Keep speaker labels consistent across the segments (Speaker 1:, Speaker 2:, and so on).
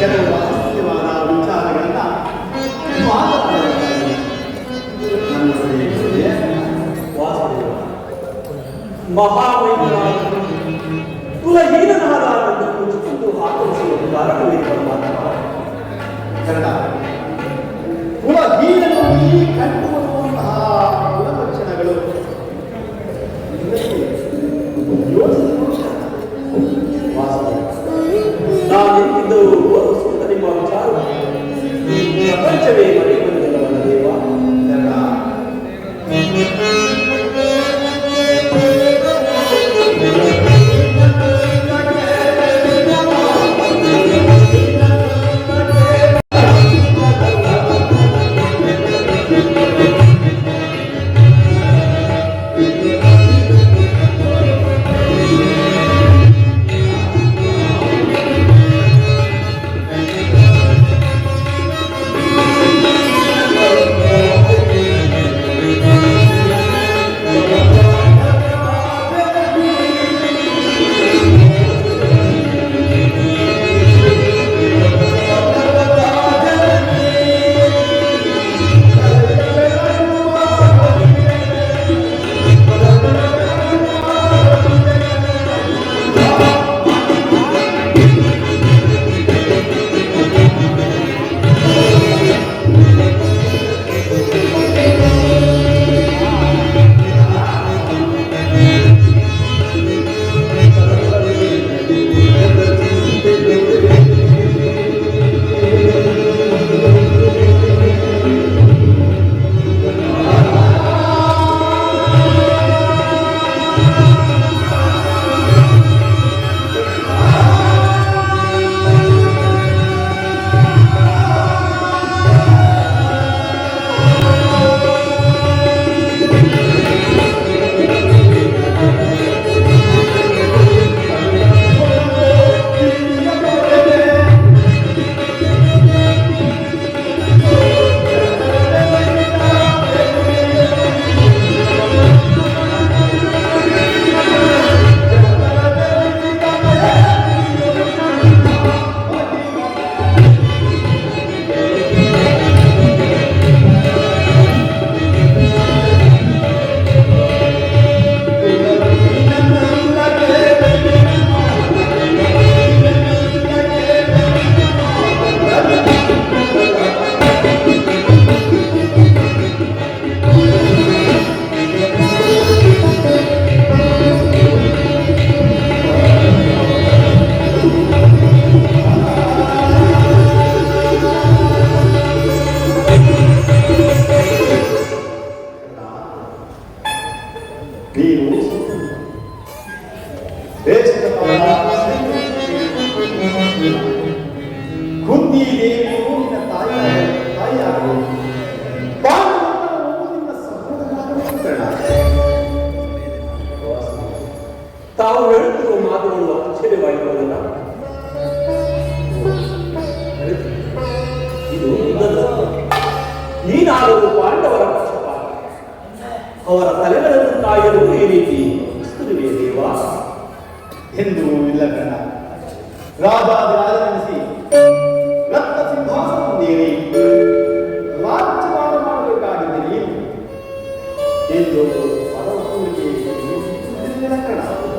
Speaker 1: ಕೆಲವು ರಹಸ್ಯವಾದ ವಿಚಾರಗಳನ್ನ ನನ್ನ ಸ್ನೇಹಿತರೆ,
Speaker 2: ವಾಸುದೇವ ಮಹಾವೈದ್ಯರಾದ ಕುಲಹೀನನಾದ ಕುರಿತು ಆಕರ್ಷಿಸುವ ಕಾರಣವೇ ಪರಮಾತ್ಮ
Speaker 1: ಕನ್ನಡ ಕುಲಹೀನನಲ್ಲಿ ಕಂಡುಬರುವಂತಹ ಗುಣಲಕ್ಷಣಗಳು ಇದಕ್ಕೆ ಯೋಚಿಸಬಹುದು. ವಾಸ್ತವ. いうのを表すとき、自分だから。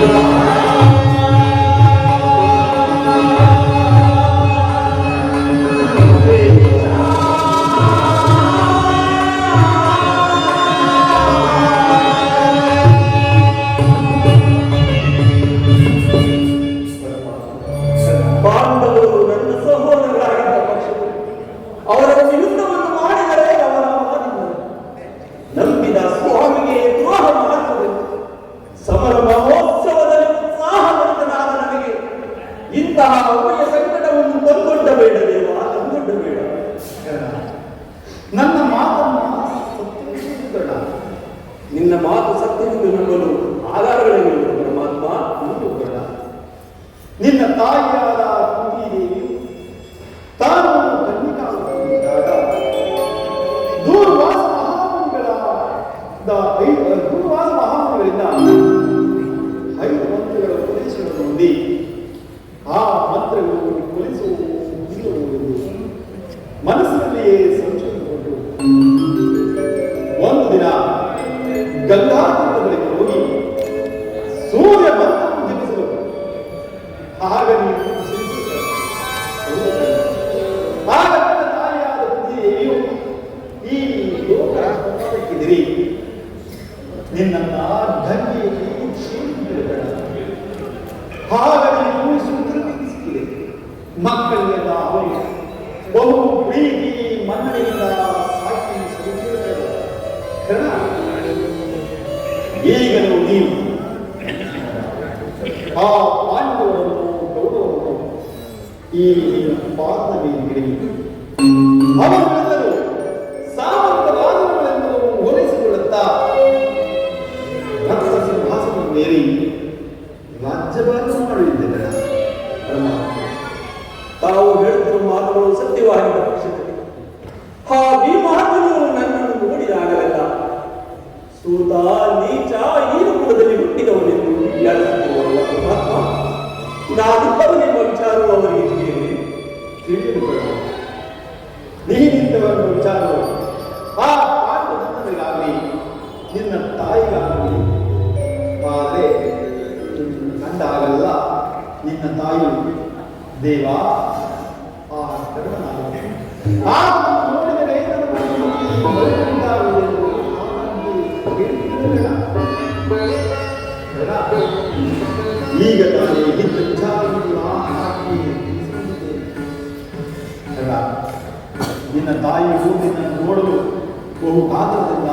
Speaker 1: Lord. ಈಗಲೂ ನೀವು ಆ ಪಾಂಡವರನ್ನು ಗೌರವವನ್ನು ಈ ಪಾದ ಮೇಲೆ ಅವರೆಲ್ಲರೂ
Speaker 2: ಇದಾದರೂ ನಿಮ್ಮ ವಿಚಾರವು ಅವರಿಗೆ
Speaker 1: ತಿಳಿದುಕೊಳ್ಳ
Speaker 2: ನೀನಿದ್ದವರ ವಿಚಾರವು. ಆ ಪಾಪ ನನಗಾಗಲಿ ನಿನ್ನ ತಾಯಿಗಾಗಲಿ ಆದರೆ ಕಂಡಾಗಲ್ಲ, ನಿನ್ನ ತಾಯಿ ದೇವ, ಆ ಕರ್ಮನಾಗಲಿ ಆ ನಿನ್ನ ತಾಯಿಗೂ ನಿನ್ನನ್ನು ನೋಡಲು ಬಹು ಕಾಲದಿಂದ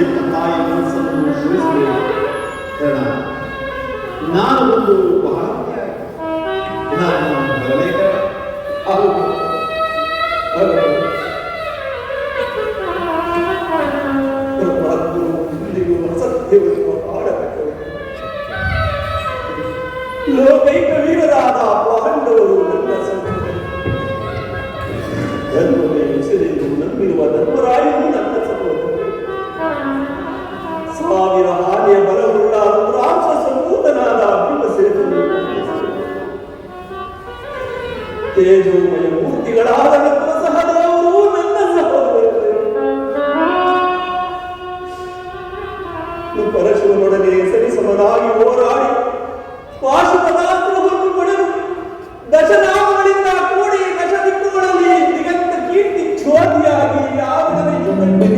Speaker 2: ಎತ್ತ ತಾಯಿ ಮನಸ್ಸನ್ನು ಶೋಧಿಸಬೇಕು ನಾನು ಒಂದು
Speaker 1: ಭಾರತೀಯ ಧರ್ಮದ ಹೆಸರಿದ್ದು ನಂಬಿರುವ ಧರ್ಮರಾಯನು ನನ್ನ ಸಹೋದರ ಸಾವಿರ ಹಾನಿಯ ಬಲವುಳ್ಳ ರಾಕ್ಷಸೂತನಾದ ಭೀಮಸೇನು ತೇಜೋಮಯ ಮೂರ್ತಿಗಳಾದ Thank you.